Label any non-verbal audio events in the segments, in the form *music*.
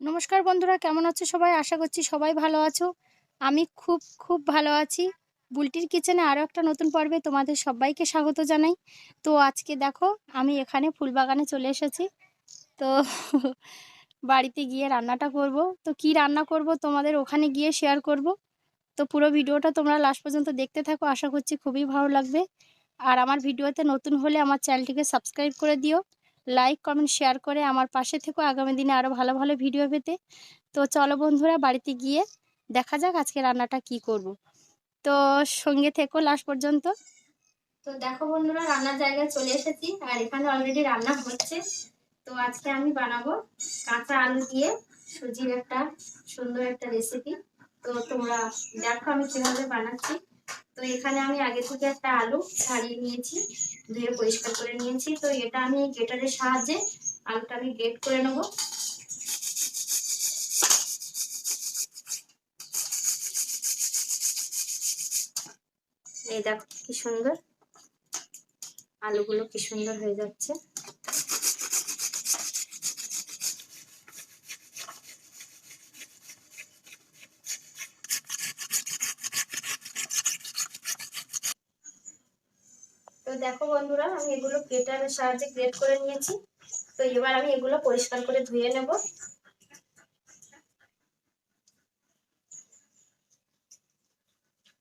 নমস্কার বন্ধুরা, কেমন আছো সবাই? আশা করছি সবাই ভালো আছো। আমি খুব খুব ভালো আছি। বুলটির কিচেনে আরও একটা নতুন পর্বে তোমাদের সবাইকে স্বাগত জানাই। তো আজকে দেখো, আমি এখানে ফুলবাগানে চলে এসেছি। তো *laughs* বাড়িতে গিয়ে রান্নাটা করব। তো কি রান্না করব তোমাদের ওখানে গিয়ে শেয়ার করব। তো পুরো ভিডিওটা তোমরা লাস্ট পর্যন্ত দেখতে থাকো, আশা করছি খুবই ভালো লাগবে। আর আমার ভিডিওতে নতুন হলে আমার চ্যানেলটিকে সাবস্ক্রাইব করে দিও। লাইক কমেন্ট শেয়ার করে আমার পাশে থেকো। আগামী দিনে আরও ভালো ভালো ভিডিও পেতে। তো চলো বন্ধুরা, বাড়িতে গিয়ে দেখা যাক আজকে রান্নাটা কি করব। তো সঙ্গে থেকো লাস্ট পর্যন্ত। তো দেখো বন্ধুরা, রান্নার জায়গায় চলে এসেছি আর এখানে অলরেডি রান্না হচ্ছে। তো আজকে আমি বানাবো কাঁচা আলু দিয়ে সুজির একটা সুন্দর একটা রেসিপি তো তোমরা দেখো আমি কীভাবে বানাচ্ছি। তো এখানে আমি আগে থেকে একটা আলু ছাড়িয়ে নিয়েছি, ধুয়ে পরিষ্কার করে নিয়েছি। তো এটা আমি গেটারের সাহায্যে আলুটা আমি গ্রেট করে নেব। এই দেখো কি সুন্দর। আলুগুলো কি সুন্দর হয়ে যাচ্ছে। দেখো বন্ধুরা, আমি এগুলো গ্রেটারের সাহায্যে গ্রেট করে নিয়েছি। তো এবার আমি এগুলো পরিষ্কার করে ধুয়ে নেব।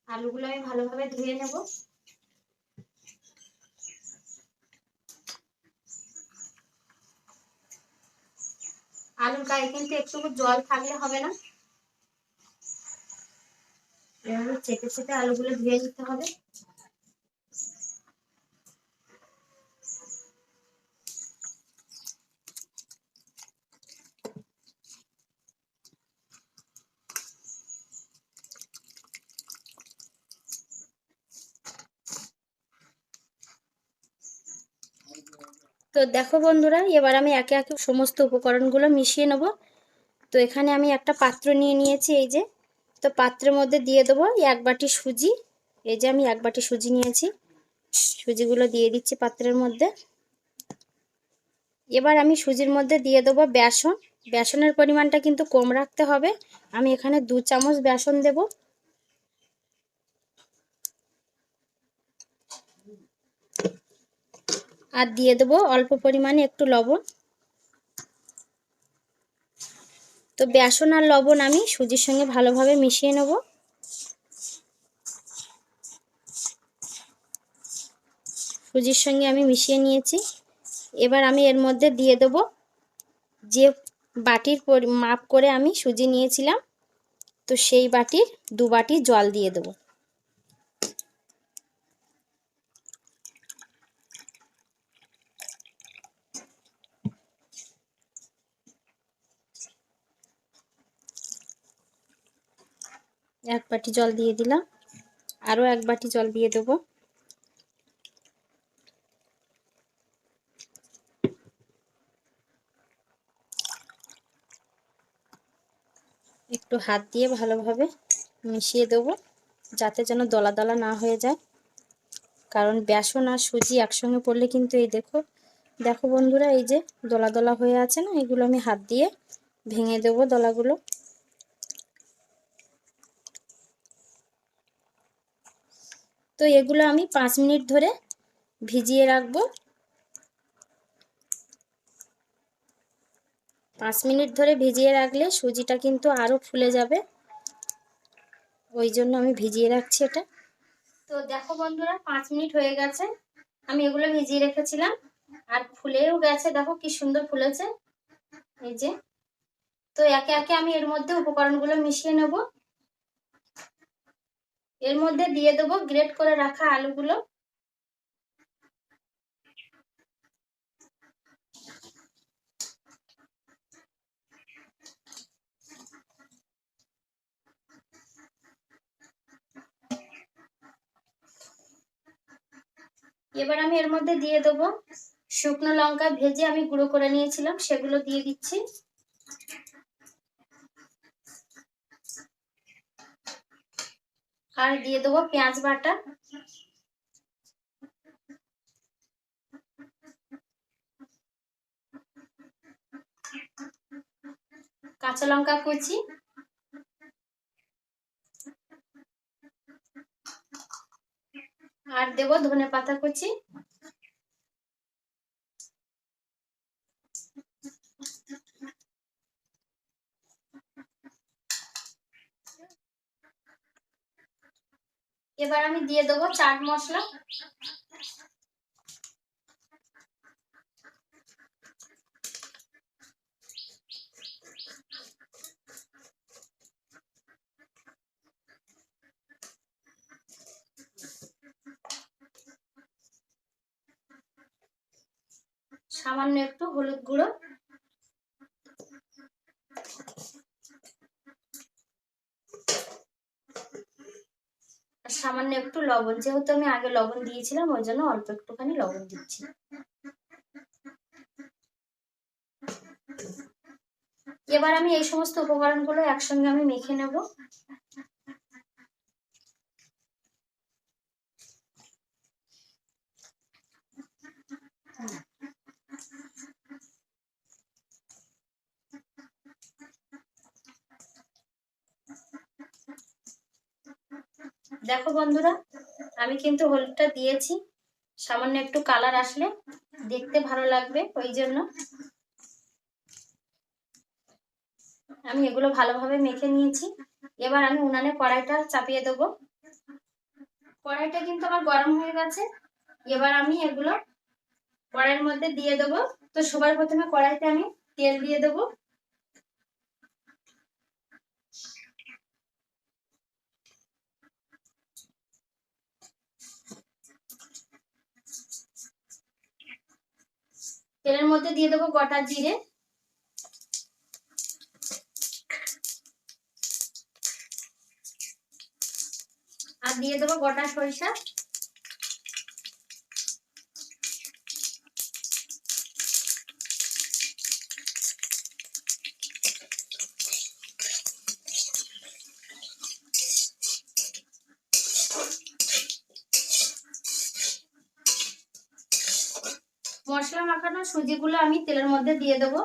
আলুগুলো আমি ভালোভাবে ধুয়ে নেব। আলুর গায়ে কিন্তু একটু জল থাকলে হবে না। এভাবে চেপে চেপে আলুগুলো ধুয়ে নিতে হবে। তো দেখো বন্ধুরা, এবার আমি একে একে সমস্ত উপকরণগুলো মিশিয়ে নেব। তো এখানে আমি একটা পাত্র নিয়ে নিয়েছি, এই যে। তো পাত্রের মধ্যে দিয়ে দেবো এক বাটি সুজি। এই যে আমি এক বাটি সুজি নিয়েছি। সুজিগুলো দিয়ে দিচ্ছি পাত্রের মধ্যে। এবার আমি সুজির মধ্যে দিয়ে দেবো বেসন। বেসনের পরিমাণটা কিন্তু কম রাখতে হবে। আমি এখানে দু চামচ বেসন দেবো। আর দিয়ে দেবো অল্প পরিমাণে একটু লবণ। তো বেসন আর লবণ আমি সুজির সঙ্গে ভালোভাবে মিশিয়ে নেব। সুজির সঙ্গে আমি মিশিয়ে নিয়েছি। এবার আমি এর মধ্যে দিয়ে দেব যে বাটির মাপ করে আমি সুজি নিয়েছিলাম, তো সেই বাটির দু বাটি জল দিয়ে দেবো। এক বাটি জল দিয়ে দিলাম। আরও এক বাটি জল দিয়ে দেবো। একটু হাত দিয়ে ভালোভাবে মিশিয়ে দেবো, যাতে যেন দলা দলা না হয়ে যায়। কারণ বেসন আর সুজি একসঙ্গে পড়লে কিন্তু এই দেখো দেখো বন্ধুরা, এই যে দলা দলা হয়ে আছে না, এগুলো আমি হাত দিয়ে ভেঙে দেবো দলাগুলো। এগুলো আমি পাঁচ মিনিট ধরে ভিজিয়ে রাখব। পাঁচ মিনিট ধরে ভিজিয়ে রাখলে সুজিটা কিন্তু আরও ফুলে যাবে। ওই জন্য আমি ভিজিয়ে রাখছি এটা। তো দেখো বন্ধুরা, পাঁচ মিনিট হয়ে গেছে। আমি এগুলো ভিজিয়ে রেখেছিলাম আর ফুলেও গেছে। দেখো কি সুন্দর ফুলেছে। এই যে। তো একে একে আমি এর মধ্যে উপকরণগুলো মিশিয়ে নেব। এর মধ্যে দিয়ে দেবো গ্রেট করে রাখা আলুগুলো। এবার আমি এর মধ্যে দিয়ে দেবো শুকনো লঙ্কা ভেজে আমি গুঁড়ো করে নিয়েছিলাম, সেগুলো দিয়ে দিচ্ছি। আর দিয়ে দেবো পেঁয়াজ বাটা। কাঁচা লঙ্কা কুচি। আর দেবো ধনে পাতা কুচি। এবার আমি দিয়ে দেবো চাট মশলা। সামান্য একটু হলুদ গুঁড়ো আর সামান্য একটু লবণ, যেহেতু আমি আগে লবণ দিয়েছিলাম, ওই জন্য অল্প একটুখানি লবণ দিচ্ছি। এবার আমি এই সমস্ত উপকরণগুলো একসঙ্গে আমি মেখে নেব। দেখো বন্ধুরা, আমি কিন্তু হলুদটা দিয়েছি। সামান্য একটু কালার আসলে দেখতে ভালো লাগবে ওই জন্য। আমি এগুলো ভালোভাবে মেখে নিয়েছি। এবার আমি উনানে কড়াইটা চাপিয়ে দেবো। কড়াইটা কিন্তু আমার গরম হয়ে গেছে। এবার আমি এগুলো কড়াইয়ের মধ্যে দিয়ে দেবো। তো সবার প্রথমে কড়াইতে আমি তেল দিয়ে দেবো। তেলের মধ্যে দিয়ে দেবো গোটা জিরে। আর দিয়ে দেবো গোটা সরিষা। মশলা মাখানো সুজিগুলো আমি তেলের মধ্যে দিয়ে দেবো।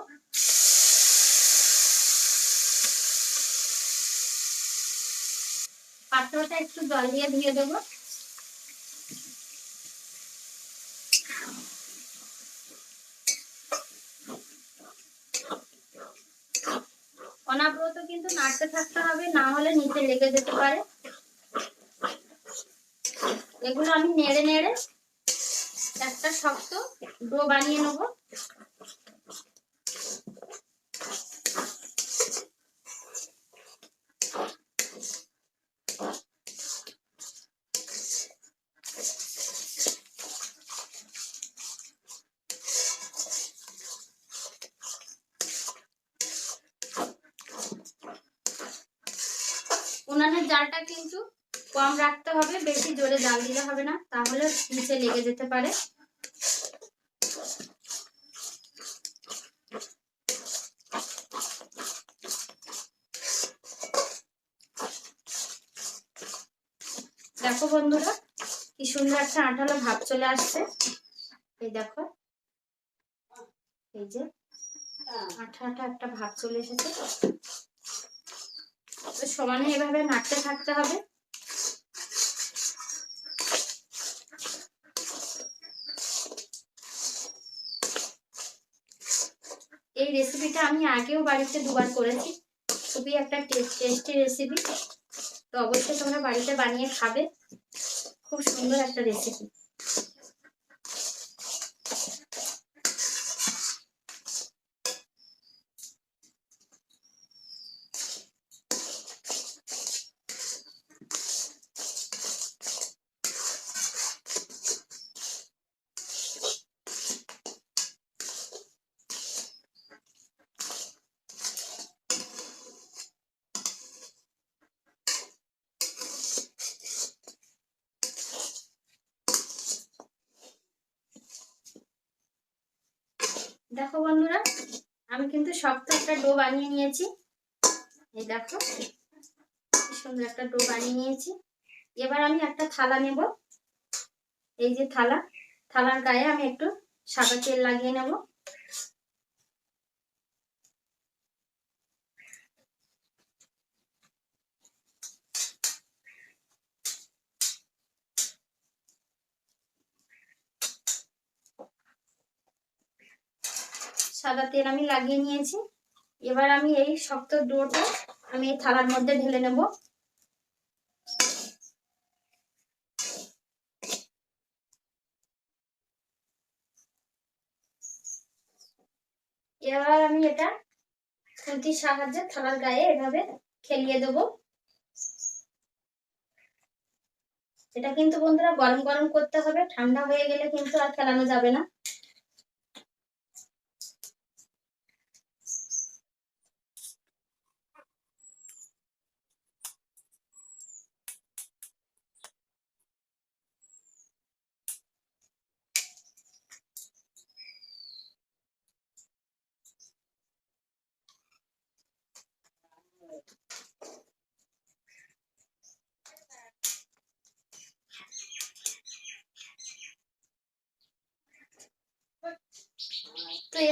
পাত্রটা একটু জল দিয়ে ধুয়ে দেবো। অনাব্রত কিন্তু নাড়তে থাকতে হবে, না হলে নিচে লেগে যেতে পারে। এগুলো আমি নেড়ে নেড়ে একটা শক্ত ডো বানিয়ে নেব। উনানের জালটা কিন্তু কম রাখতে হবে, বেশি জোরে জাল দিলে হবে না, তাহলে নিচে লেগে যেতে পারে দেখো বন্ধুরা কি সুন্দর একটা আঠালো ভাব চলে আসছে। এই দেখো। এই যে আঠা আঠা একটা ভাব চলে এসেছে সমানে এভাবে নাড়তে থাকতে হবে। এই রেসিপিটা আমি আগেও বাড়িতে দুবার করেছি। খুবই একটা টেস্টি রেসিপি তো অবশ্যই তোমরা বাড়িতে বানিয়ে খাবে। খুব সুন্দর একটা রেসিপি দেখো বন্ধুরা, আমি কিন্তু শক্ত একটা ডো বানিয়ে নিয়েছি। এই দেখো সুন্দর একটা ডো বানিয়ে নিয়েছি। এবার আমি একটা থালা নেব। এই যে থালা, থালার গায়ে আমি একটু সাদা তেল লাগিয়ে নেব। সাদা তেল আমি লাগিয়ে নিয়েছি। এবার আমি এই শক্ত ডোটা আমি এই থালার মধ্যে ঢেলে নেব। এবার আমি এটা খুন্তির সাহায্যে থালার গায়ে এভাবে খেলিয়ে দেব। এটা কিন্তু বন্ধুরা গরম গরম করতে হবে, ঠান্ডা হয়ে গেলে কিন্তু আর খেলানো যাবে না।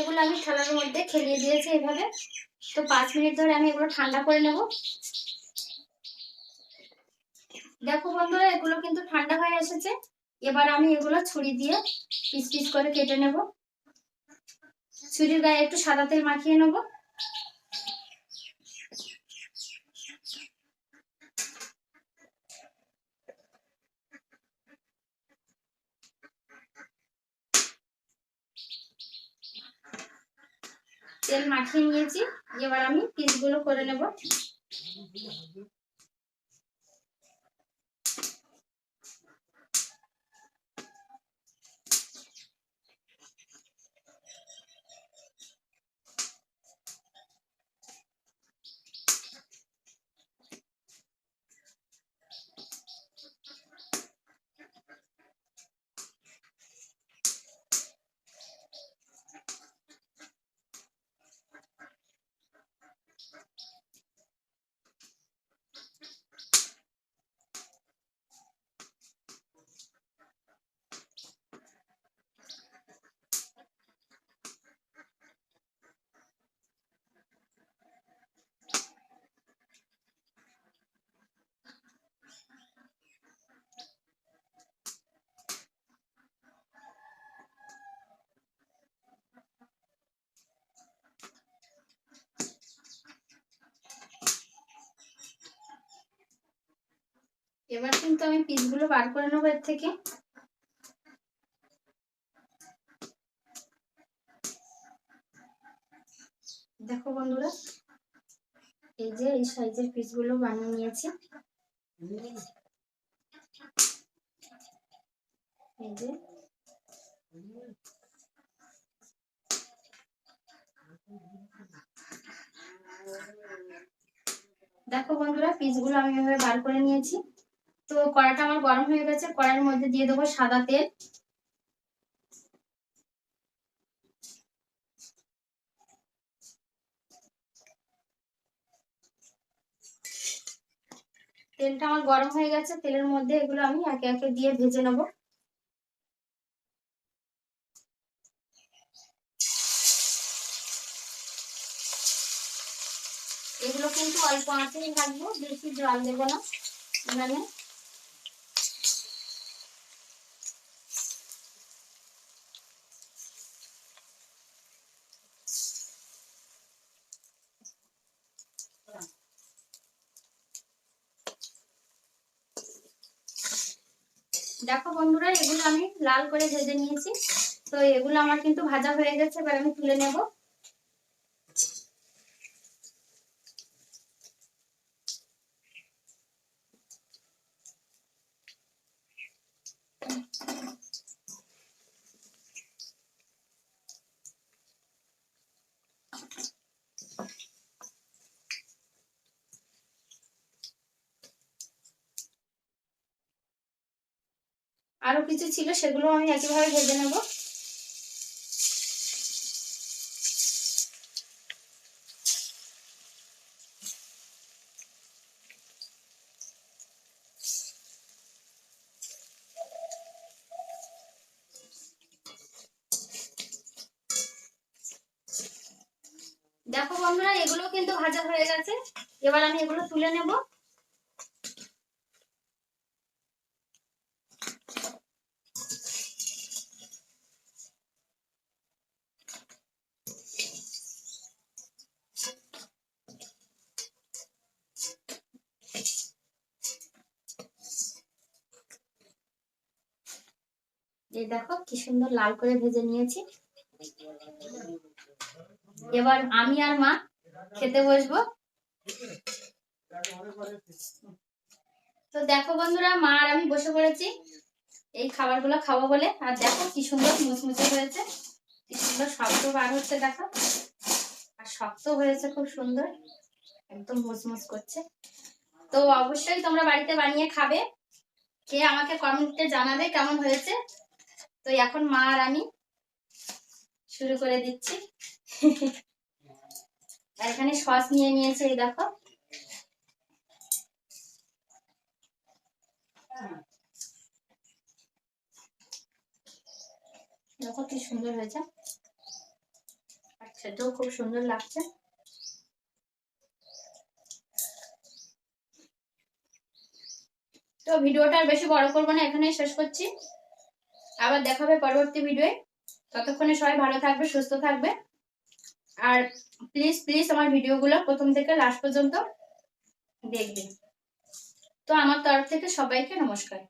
এগুলো আমি থালার মধ্যে খেলিয়ে দিয়েছি এভাবে। তো পাঁচ মিনিট ধরে আমি এগুলো ঠান্ডা করে নেব। দেখো বন্ধুরা, এগুলো কিন্তু ঠান্ডা হয়ে এসেছে। এবার আমি এগুলো ছুরি দিয়ে পিস পিস করে কেটে নেব। ছুরির গায়ে একটু সাদা তেল মাখিয়ে নেব। তেল মাখিয়ে নিয়েছি। এবার আমি পিসগুলো করে নেব। এবার কিন্তু আমি পিসগুলো বার করে নেব এর থেকে। দেখো বন্ধুরা, এই যে এই সাইজের পিসগুলো বানিয়ে নিয়েছি। এই যে। দেখো বন্ধুরা পিসগুলো আমি এভাবে বার করে নিয়েছি। তো কড়াটা আমার গরম হয়ে গেছে, কড়াইয়ের মধ্যে দিয়ে দেবো সাদা তেল। তেলটা আমার গরম হয়ে গেছে, তেলের মধ্যে এগুলো আমি একে একে দিয়ে ভেজে নেব। এগুলো কিন্তু অল্প আঁচেই ভাজবো, বেশি জল দেবো না এখানে। দেখো বন্ধুরা, এগুলো আমি লাল করে ভেজে নিয়েছি। তো এগুলো আমার কিন্তু ভাজা হয়ে গেছে, এবার আমি তুলে নেব। আরও কিছু ছিল সেগুলো আমি একইভাবে ভেজে নেব। দেখো বন্ধুরা, এগুলো কিন্তু ভাজা হয়ে গেছে। এবার আমি এগুলো তুলে নেব। দেখো কি সুন্দর লাল করে ভেজে নিয়েছি। এবার আমি আর মা খেতে বসবো। তো দেখো বন্ধুরা, মা আর আমি বসে পড়েছি। এই খাবারগুলো খাব বলে। আর দেখো কি সুন্দর মুচমুচে হয়েছে। কি সুন্দর শব্দ বার হচ্ছে, দেখো। আর শক্ত হয়েছে খুব সুন্দর। একদম মুচমুচ করছে। তো অবশ্যই তোমরা বাড়িতে বানিয়ে খাবে। খেয়ে আমাকে কমেন্টে জানাবে কেমন হয়েছে। তো এখন মা আর আমি শুরু করে দিচ্ছি। আর এখানে সস নিয়ে নিয়েছে, এই দেখো। দেখো কি সুন্দর হয়েছে। আর খেতেও খুব সুন্দর লাগছে। তো ভিডিওটা আর বেশি বড় করব না, এখানেই শেষ করছি। আবার দেখাবে পরবর্তী ভিডিওয়ে। ততক্ষণে সবাই ভালো থাকবে, সুস্থ থাকবে। আর প্লিজ প্লিজ আমার ভিডিওগুলো প্রথম থেকে লাস্ট পর্যন্ত দেখবে তো আমার তরফ থেকে সবাইকে নমস্কার।